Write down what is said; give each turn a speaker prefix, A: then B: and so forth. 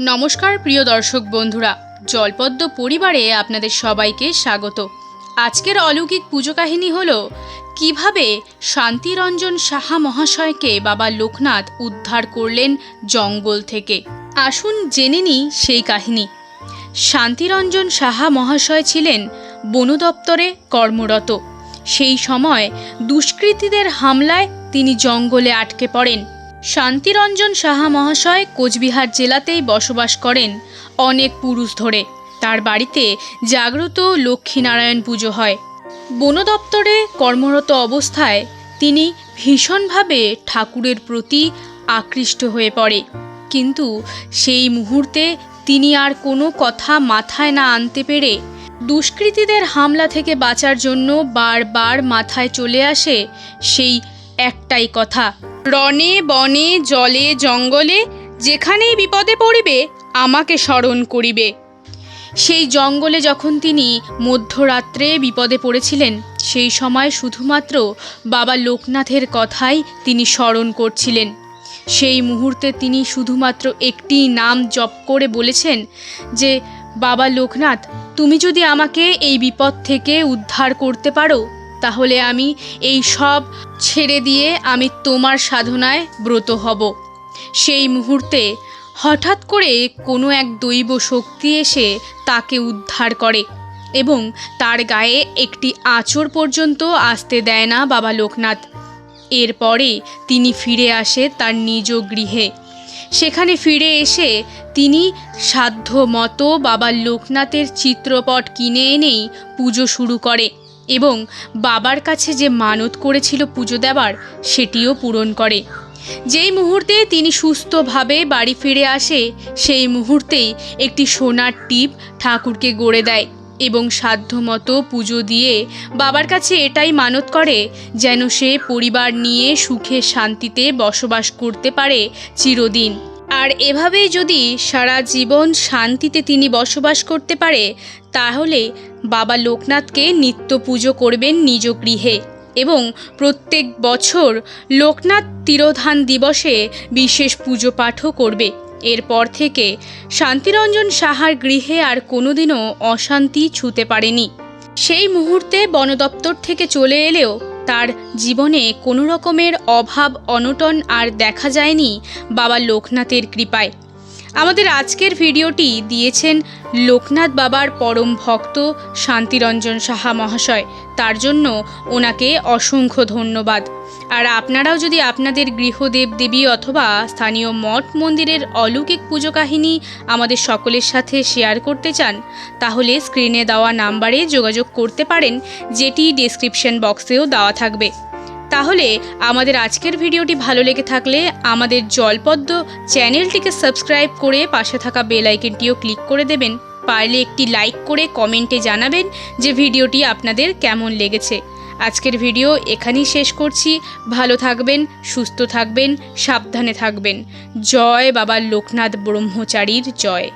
A: নমস্কার প্রিয় দর্শক বন্ধুরা, জলপদ্ম পরিবারে আপনাদের সবাইকে স্বাগত। আজকের অলৌকিক পুজো কাহিনী হল, কীভাবে শান্তিরঞ্জন সাহা মহাশয়কে বাবা লোকনাথ উদ্ধার করলেন জঙ্গল থেকে। আসুন জেনে নিই সেই কাহিনী। শান্তিরঞ্জন সাহা মহাশয় ছিলেন বন দপ্তরে কর্মরত। সেই সময় দুষ্কৃতীদের হামলায় তিনি জঙ্গলে আটকে পড়েন। শান্তিরঞ্জন সাহা মহাশয় কোচবিহার জেলাতেই বসবাস করেন অনেক পুরুষ ধরে। তার বাড়িতে জাগ্রত লক্ষ্মীনারায়ণ পুজো হয়। বন দপ্তরে কর্মরত অবস্থায় তিনি ভীষণভাবে ঠাকুরের প্রতি আকৃষ্ট হয়ে পড়ে। কিন্তু সেই মুহূর্তে তিনি আর কোনো কথা মাথায় না আনতে পেরে দুষ্কৃতীদের হামলা থেকে বাঁচার জন্য বারবার মাথায় চলে আসে সেই একটাই কথা রণে, বনে, জলে, জঙ্গলে, যেখানেই বিপদে পড়িবে, আমাকে স্মরণ করিবে। সেই জঙ্গলে যখন তিনি মধ্যরাত্রে বিপদে পড়েছিলেন, সেই সময় শুধুমাত্র বাবা লোকনাথের কথাই তিনি স্মরণ করছিলেন। সেই মুহূর্তে তিনি শুধুমাত্র একটি নাম জপ করে বলেছেন যে, বাবা লোকনাথ, তুমি যদি আমাকে এই বিপদ থেকে উদ্ধার করতে পারো তাহলে আমি এই সব ছেড়ে দিয়ে আমি তোমার সাধনায় ব্রত হব। সেই মুহূর্তে হঠাৎ করে কোনো এক দৈব শক্তি এসে তাকে উদ্ধার করে এবং তার গায়ে একটি আঁচড় পর্যন্ত আসতে দেয় না বাবা লোকনাথ। এরপরে তিনি ফিরে আসে তার নিজ গৃহে। সেখানে ফিরে এসে তিনি সাধ্য মতো বাবা লোকনাথের চিত্রপট কিনে এনেই পুজো শুরু করে। এবং বাবার কাছে যে মানত করেছিল পুজো দেওয়ার সেটিও পূরণ করে। যেই মুহূর্তে তিনি সুস্থভাবে বাড়ি ফিরে আসে, সেই মুহূর্তেই একটি সোনার টিপ ঠাকুরকে গড়ে দেয় এবং সাধ্যমতো পুজো দিয়ে বাবার কাছে এটাই মানত করে যেন সে পরিবার নিয়ে সুখে শান্তিতে বসবাস করতে পারে চিরদিন। আর এভাবেই যদি সারা জীবন শান্তিতে তিনি বসবাস করতে পারে, তাহলে বাবা লোকনাথকে নিত্য পুজো করবেন নিজ গৃহে এবং প্রত্যেক বছর লোকনাথ তিরোধান দিবসে বিশেষ পুজো পাঠও করবে। এরপর থেকে শান্তিরঞ্জন সাহার গৃহে আর কোনোদিনও অশান্তি ছুতে পারেনি। সেই মুহূর্তে বন দপ্তর থেকে চলে এলেও তার জীবনে কোনো রকমের অভাব, অনটন আর দেখা যায়নি বাবা লোকনাথের কৃপায়। আমাদের আজকের ভিডিওটি দিয়েছেন লোকনাথ বাবার পরম ভক্ত শান্তিরঞ্জন সাহা মহাশয়। তার জন্য ওনাকে অসংখ্য ধন্যবাদ। আর আপনারাও যদি আপনাদের গৃহদেব দেবী অথবা স্থানীয় মঠ মন্দিরের অলৌকিক পুজো কাহিনী আমাদের সকলের সাথে শেয়ার করতে চান, তাহলে স্ক্রিনে দেওয়া নাম্বারে যোগাযোগ করতে পারেন, যেটি ডেসক্রিপশন বক্সেও দেওয়া থাকবে। তাহলে আমাদের আজকের ভিডিওটি ভালো লেগে থাকলে আমাদের জলপদ্ম চ্যানেলটিকে সাবস্ক্রাইব করে পাশে থাকা বেল আইকনটিও ক্লিক করে দেবেন। পারলে একটি লাইক করে কমেন্টে জানাবেন যে ভিডিওটি আপনাদের কেমন লেগেছে। আজকের ভিডিও এখানেই শেষ করছি। ভালো থাকবেন, সুস্থ থাকবেন, সাবধানে থাকবেন। জয় বাবা লোকনাথ ব্রহ্মচারীর জয়।